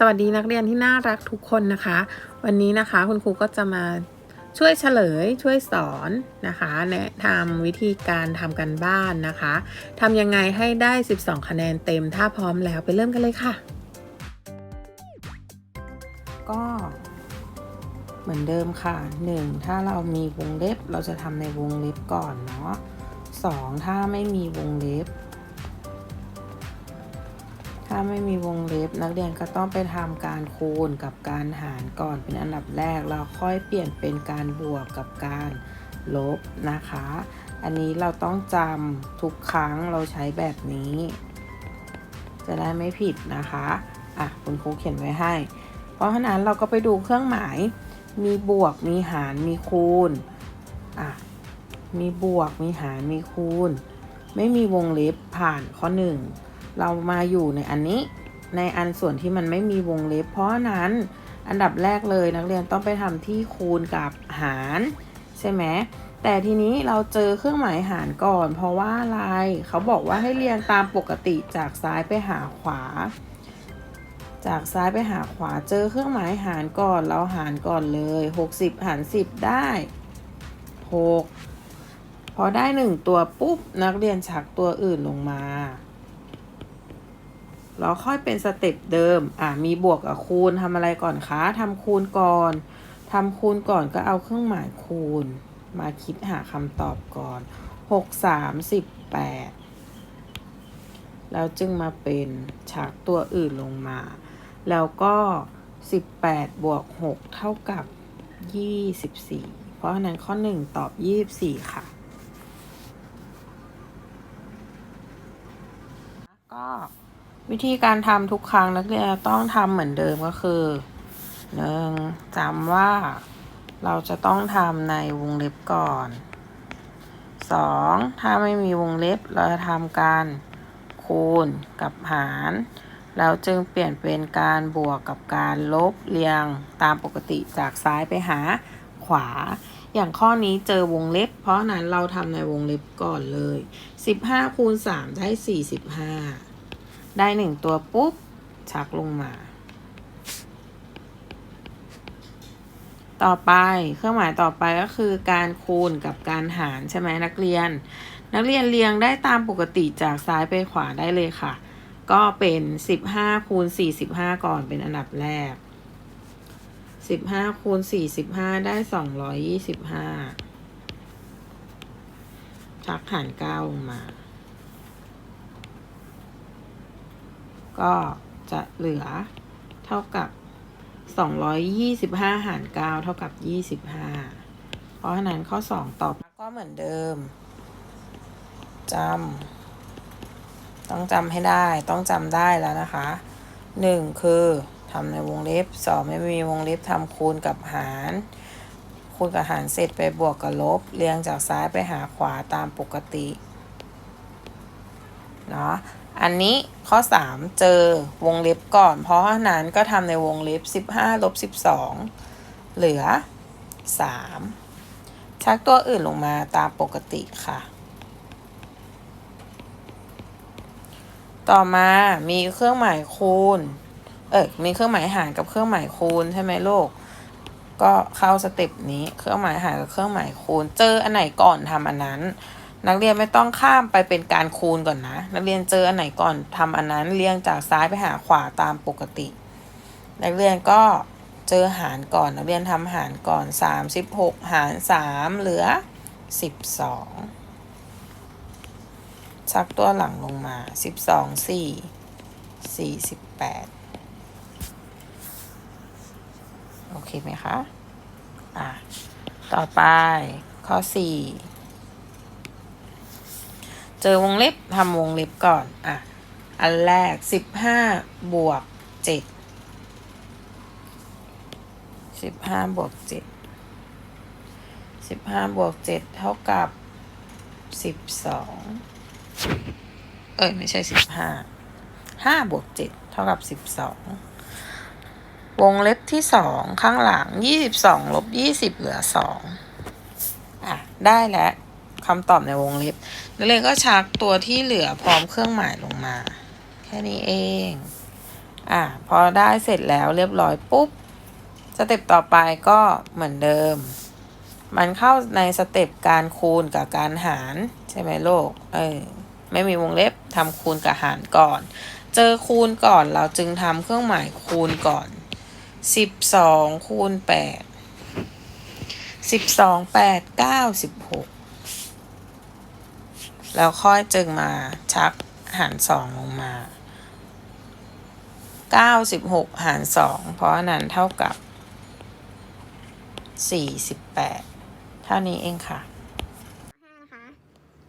สวัสดีนักเรียนที่น่ารักทุกคนนะคะ วันนี้นะคะคุณครูก็จะมาช่วยเฉลยช่วยสอนนะคะแนะนำวิธีการทำกันบ้านนะคะทำยังไงให้ได้ 12 คะแนนเต็มถ้าพร้อมแล้วไปเริ่มกันเลยค่ะ ก็เหมือนเดิมค่ะ 1. ถ้าเรามีวงเล็บเราจะทำในวงเล็บก่อนเนาะ 2. ถ้าไม่มีวงเล็บ ถ้าไม่มีวงเล็บนักเรียนก็ต้องไปทำการคูณกับการหารก่อนเป็นอันดับแรกแล้วค่อยเปลี่ยนเป็นการบวกกับการลบนะคะ อันนี้เราต้องจำทุกครั้งเราใช้แบบนี้ จะได้ไม่ผิดนะคะอะคุณครูเขียนไว้ให้ เพราะฉะนั้นเราก็ไปดูเครื่องหมาย มีบวกมีหารมีคูณอะมีบวกมีหารมีคูณ ไม่มีวงเล็บผ่านข้อหนึ่ง เรามาอยู่ในอันนี้ในอันส่วนที่มันไม่มีวงเล็บ เพราะนั้นอันดับแรกเลยนักเรียนต้องไปทำที่คูณกับหาร ใช่ไหมแต่ทีนี้เราเจอเครื่องหมายหารก่อน เพราะว่าอะไรเขาบอกว่าให้เรียงตามปกติจากซ้ายไปหาขวา จากซ้ายไปหาขวาเจอเครื่องหมายหารก่อนเราหารก่อนเลย 60 หาร 10 ได้ 6 พอได้ 1 ตัวปุ๊บนักเรียนชักตัวอื่นลงมา แล้วค่อยเป็นสเต็ปเดิม อะมีบวกกับคูณทำอะไรก่อนคะทำคูณก่อนทำคูณก่อนก็เอาเครื่องหมายคูณ มาคิดหาคำตอบก่อนหกสามสิบแปดแล้วจึงมาเป็นชักตัวอื่นลงมา แล้วก็สิบแปดบวกหกเท่ากับยี่สิบสี่เพราะฉะนั้นข้อหนึ่งตอบยี่สิบสี่ค่ะ ก็ วิธีการทำทุกครั้งนักเรียนต้องทำเหมือนเดิมก็คือหนึ่งจำว่าเราจะต้องทำในวงเล็บก่อนสองถ้าไม่มีวงเล็บเราจะทำการคูณกับหารแล้วจึงเปลี่ยนเป็นการบวกกับการลบเรียงตามปกติจากซ้ายไปหาขวา อย่างข้อนี้เจอวงเล็บ เพราะนั้นเราทำในวงเล็บก่อนเลย 15คูณ3ได้45 ได้หนึ่งตัวปุ๊บ ชักลงมา ต่อไปเครื่องหมายต่อไปก็คือการคูณกับการหารใช่ไหมนักเรียน นักเรียนเรียงได้ตามปกติจากซ้ายไปขวาได้เลยค่ะ ก็เป็น 15คูณ45 ก่อนเป็นอันดับแรก 15คูณ45 ได้ 225ชักหาร9ลงมา ก็จะเหลือเท่ากับ 225 หาร 9 เท่ากับ 25 เพราะฉะนั้นข้อ 2 ตอบก็เหมือนเดิมจำต้องจำให้ได้ต้องจำได้แล้วนะคะ 1 คือทำในวงเล็บ 2 ไม่มีวงเล็บทำคูณกับหารคูณกับหารเสร็จไปบวกกับลบ เรียงจากซ้ายไปหาขวาตามปกติ เนาะ อันนี้ข้อ 3 เจอวงเล็บก่อน เพราะฉะนั้นก็ทำในวงเล็บ 15ลบ12 เหลือ 3 ชักตัวอื่นลงมาตามปกติค่ะ ต่อมามีเครื่องหมายคูณ เออมีเครื่องหมายหารกับเครื่องหมายคูณใช่ไหมลูก ก็เข้าสเต็ปนี้ เครื่องหมายหารกับเครื่องหมายคูณ เจออันไหนก่อนทำอันนั้น นักเรียนไม่ต้องข้ามไปเป็นการคูณก่อนนะ นักเรียนเจออันไหนก่อนทำอันนั้นเรียงจากซ้ายไปหาขวาตามปกติ นักเรียนก็เจอหารก่อน นักเรียนทำหารก่อน 36 หาร 3 เหลือ 12 ชักตัวหลังลงมา 12 4 48 โอเคไหมคะ อะ ต่อไปข้อ 4 เจอวงเล็บทำวงเล็บก่อน อะ อันแรก15บวก7 15บวก7 15บวก7เท่ากับ12เอ้ย ไม่ใช่15 5บวก7เท่ากับ12วงเล็บที่2ข้างหลัง22ลบ20เหลือ2อะ ได้แล้ว คำตอบในวงเล็บ นักเรียนก็ชักตัวที่เหลือพร้อมเครื่องหมายลงมา แค่นี้เอง อะพอได้เสร็จแล้วเรียบร้อยปุ๊บ สเต็ปต่อไปก็เหมือนเดิม มันเข้าในสเต็ปการคูณกับการหาร ใช่ไหมโลก เออ ไม่มีวงเล็บทำคูณกับหารก่อน เจอคูณก่อนเราจึงทำเครื่องหมายคูณก่อนสิบสองคูณแปดสิบสอง แล้วค่อยจึงมาชักหารสองลงมาเก้าสิบหกหารสองเพราะนั้นเท่ากับสี่สิบแปดเท่านี้เองค่ะห้านะคะ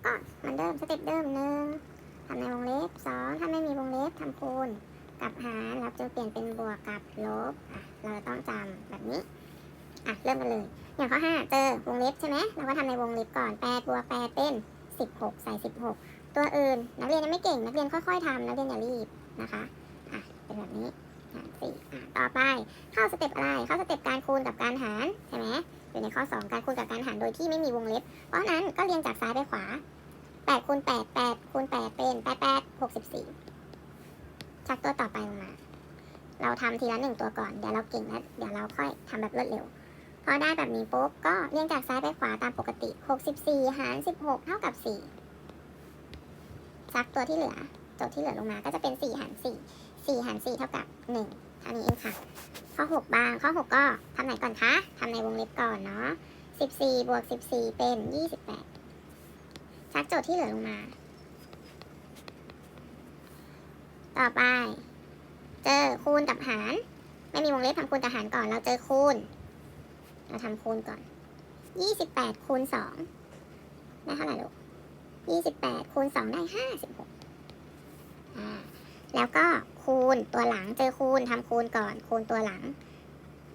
ก็เหมือนเดิมสเต็ปเดิมหนึ่งทำในวงเล็บสองถ้าไม่มีวงเล็บทำคูณกับหารแล้วจะเปลี่ยนเป็นบวกกับลบเราต้องจำแบบนี้อะเริ่มกันเลย อย่างข้อห้าเจอวงเล็บใช่ไหมเราก็ทำในวงเล็บก่อนแปดบวกแปดเป็น สิบหกใส่สิบหกตัวอื่น นักเรียนยังไม่เก่ง นักเรียนค่อยๆทำนักเรียนอย่ารีบนะคะอะเป็นแบบนี้หาสี่อะต่อไปเข้าสเต็ปอะไร เข้าสเต็ปการคูณกับการหารใช่ไหมอยู่ในข้อ 2 การคูณกับการหารโดยที่ไม่มีวงเล็บ เพราะฉะนั้นก็เรียงจากซ้ายไปขวา8คูณ8 8คูณ8เป็น8 8 64ชักตัวต่อไปลงมา เราทำทีละหนึ่งตัวก่อน เดี๋ยวเราเก่งแล้ว เดี๋ยวเราค่อยทำแบบรวดเร็ว พอได้แบบนี้ปุ๊บก็เรียงจากซ้ายไปขวาตามปกติ 64 หาร 16 เท่ากับ4ชักตัวที่เหลือโจทย์ที่เหลือลงมาก็จะเป็น 4 หาร 4 4 หาร 4 เท่ากับ 1 เท่านี้เองค่ะ ข้อ 6 บ้าง ข้อ 6 ก็ทำไหนก่อนคะทำในวงเล็บก่อนเนาะ 14 บวก 14 เป็น 28ชักโจทย์ที่เหลือลงมา ต่อไป เจอคูณกับหาร ไม่มีวงเล็บทำคูณกับหารก่อน เราเจอคูณ เราทำคูณก่อน28คูณ2ได้เท่าไหร่ลูก28คูณ2ได้56อ่า แล้วก็คูณตัวหลังเจอคูณทำคูณก่อน คูณตัวหลัง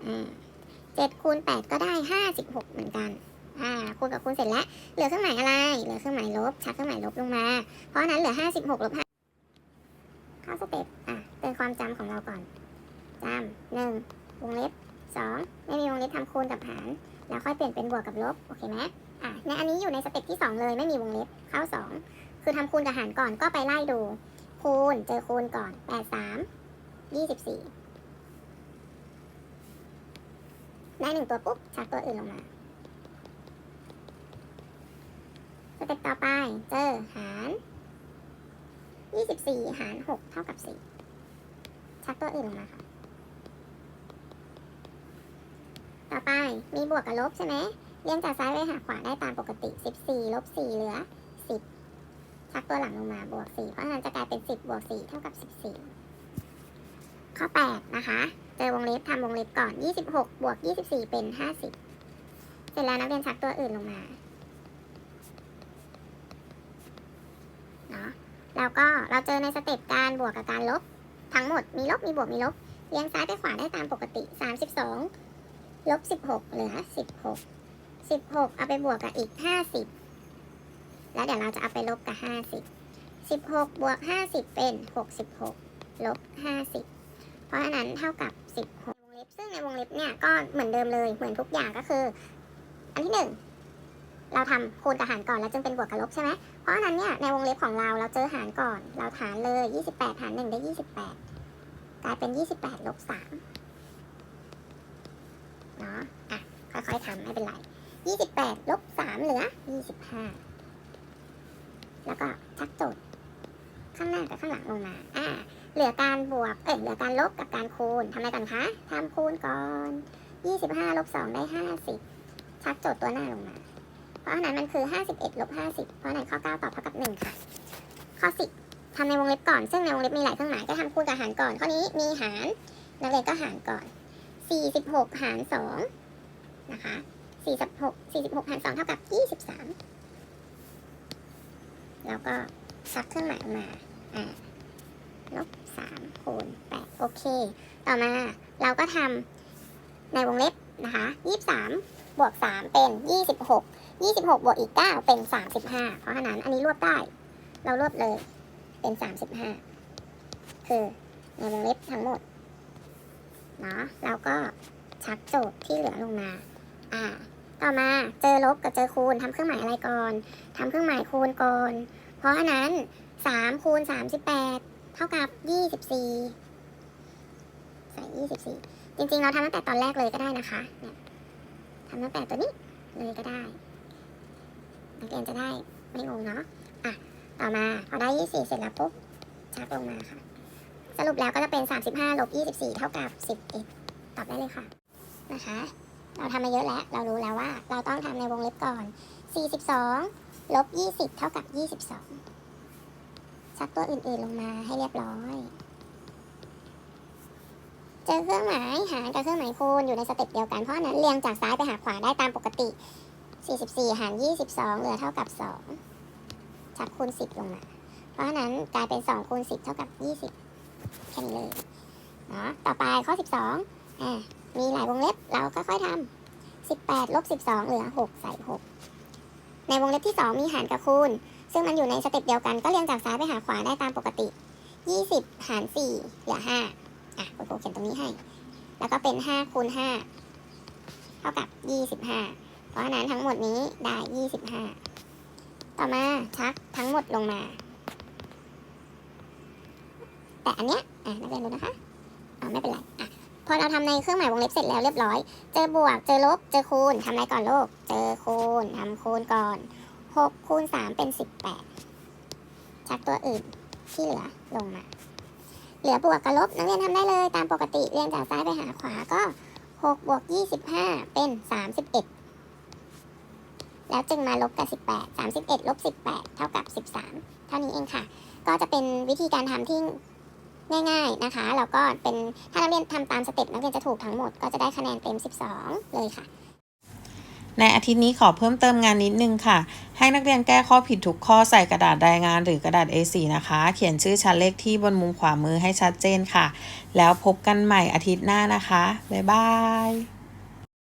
อ่าเจ็ดคูณแปดก็ได้ห้าสิบหกเหมือนกันอ่าคูณกับคูณเสร็จแล้ว เหลือเครื่องหมายอะไร เหลือเครื่องหมายลบ ชักเครื่องหมายลบลงมา เพราะฉะนั้นเหลือห้าสิบหกลบห้าเข้าสเต็ปอะเตือนความจำของเราก่อนจำหนึ่งวงเล็บ สองไม่มีวงเล็บทำคูณกับหาร แล้วค่อยเปลี่ยนเป็นบวกกับลบ โอเคไหมอะในอันนี้อยู่ในสเต็ปที่สองเลยไม่มีวงเล็บเข้าสองคือทำคูณกับหารก่อนก็ไปไล่ดู คูณเจอคูณก่อนแปดสามยี่สิบสี่ได้หนึ่งตัวปุ๊บชักตัวอื่นลงมาสเต็ปต่อไปเจอหาร 24 หาร 6 เท่ากับ 4 ชักตัวอื่นลงมาค่ะ ต่อไปมีบวกกับลบใช่ไหมเรียงจากซ้ายไปหาขวาได้ตามปกติ 14 ลบ 4 เหลือ 10 ชักตัวหลังลงมาบวก 4 เพราะฉะนั้นจะกลายเป็น 10 บวก 4 เท่ากับ 14 ข้อ 8 นะคะ เจอวงเล็บทำวงเล็บก่อน 26 บวก 24 เป็น 50 เสร็จแล้วนักเรียนชักตัวอื่นลงมาเนาะแล้วก็เราเจอในสเต็ปการบวกกับการลบ ทั้งหมดมีลบมีบวกมีลบเรียงซ้ายไปขวาได้ตามปกติ 32 ลบ16เหลือ16 16เอาไปบวกกับอีก50แล้วเดี๋ยวเราจะเอาไปลบกับ50 16บสิบหกบวก50เป็น66ลบ50เพราะฉะนั้นเท่ากับ16วงเล็บซึ่งในวงเล็บเนี่ยก็เหมือนเดิมเลยเหมือนทุกอย่างก็คือ อันที่หนึ่งเราทำคูณกับหารก่อนแล้วจึงเป็นบวกกับลบใช่ไหมเพราะฉะนั้นเนี่ยในวงเล็บของเราเราเจอหารก่อน เราหารเลย 28 หาร1ได้ 28 กลายเป็น 28ลบ3เนาะอะ ค่อยๆทำไม่เป็นไร28ลบ3เหลือ25แล้วก็ชักโจทย์ข้างหน้ากับข้างหลังลงมา อ่า เหลือการบวก เอ้ยเหลือการลบกับการคูณทำอะไรกันคะทำคูณก่อน25ลบ2ได้50ชักโจทย์ตัวหน้าลงมา เพราะฉะนั้นมันคือ51ลบ50เพราะฉะนั้นข้อ9ตอบเท่ากับ1ค่ะ ข้อ10ทำในวงเล็บก่อน ซึ่งในวงเล็บมีหลายเครื่องหมายก็ทำคูณกับหารก่อน ข้อนี้มีหารนักเรียนก็หารก่อน 46 หาร 2 นะคะ 46 46 หาร 2 เท่ากับ 23 แล้วก็ชักเครื่องหมายออกมาอ่าลบ3คูณ8โอเค ต่อมาเราก็ทำในวงเล็บนะคะ 23 บวก 3 เป็น 26 26 บวกอีก 9 เป็น 35 เพราะฉะนั้นอันนี้รวบได้ เรารวบเลยเป็น 35 คือในวงเล็บทั้งหมด เนาะแล้วก็ชักโจทย์ที่เหลือลงมาอ่าต่อมาเจอลบกับเจอคูณทำเครื่องหมายอะไรก่อนทำเครื่องหมายคูณก่อน เพราะฉะนั้น3คูณ38 เท่ากับ 24ยี่สิบสี่จริงๆ เราทำตั้งแต่ตอนแรกเลยก็ได้นะคะเนี่ยทำตั้งแต่ตัวนี้เลยก็ได้นักเรียนจะได้ไม่งงเนาะอะต่อมาพอได้ยี่สิบเสร็จแล้วปุ๊บชักลงมาค่ะ สรุปแล้วก็จะเป็นสามสิบห้าลบยี่สิบสี่เท่ากับสิบตอบได้เลยค่ะนะคะ เราทำมาเยอะแล้ว เรารู้แล้วว่า เราต้องทำในวงเล็บก่อน 42ลบ20 เท่ากับ 22 ชักตัวอื่นๆลงมาให้เรียบร้อย เจอเครื่องหมายหารกับเครื่องหมายคูณอยู่ในสเต็ปเดียวกัน เพราะฉะนั้นเรียงจากซ้ายไปหาขวาได้ตามปกติ 44 หาร 22 เหลือเท่ากับ 2 ชักคูณ 10 ลงมา เพราะฉะนั้นกลายเป็น2คูณ10 เท่ากับ 20 แค่นี้เลยเนาะต่อไปข้อ 12อ่ามีหลายวงเล็บเราก็ค่อยทำ18ลบ12 เหลือ 6 ใส่ 6 ในวงเล็บที่ 2 มีหารกับคูณ ซึ่งมันอยู่ในสเต็ปเดียวกันก็เรียงจากซ้ายไปหาขวาได้ตามปกติ 20 หาร 4 เหลือ 5 อะคุณครูเขียนตรงนี้ให้ แล้วก็เป็น 5 คูณ 5 เท่ากับ 25 เพราะฉะนั้นทั้งหมดนี้ได้ 25 ต่อมาชักทั้งหมดลงมา แต่อันเนี้ยอะนักเรียนดูนะคะอ๋อไม่เป็นไรอะพอเราทำในเครื่องหมายวงเล็บเสร็จแล้วเรียบร้อย เจอบวก เจอลบ เจอคูณทำอะไรก่อนลูก เจอคูณทำคูณก่อน6คูณ3เป็น18ชักตัวอื่นที่เหลือลงมา เหลือบวกกับลบนักเรียนทำได้เลยตามปกติเรียงจากซ้ายไปหาขวาก็6บวก25เป็น31แล้วจึงมาลบกับ 18 31 ลบ 18 เท่ากับ 13 เท่านี้เองค่ะ ก็จะเป็นวิธีการทำที่ ง่ายๆนะคะ แล้วก็เป็นถ้านักเรียนทำตามสเต็ปนักเรียนจะถูกทั้งหมดก็จะได้คะแนนเต็ม 12 เลยค่ะ ในอาทิตย์นี้ขอเพิ่มเติมงานนิดนึงค่ะ ให้นักเรียนแก้ข้อผิดทุกข้อใส่กระดาษรายงานหรือกระดาษ A4 นะคะ เขียนชื่อชั้นเลขที่บนมุมขวามือให้ชัดเจนค่ะ แล้วพบกันใหม่อาทิตย์หน้านะคะ บ๊ายบาย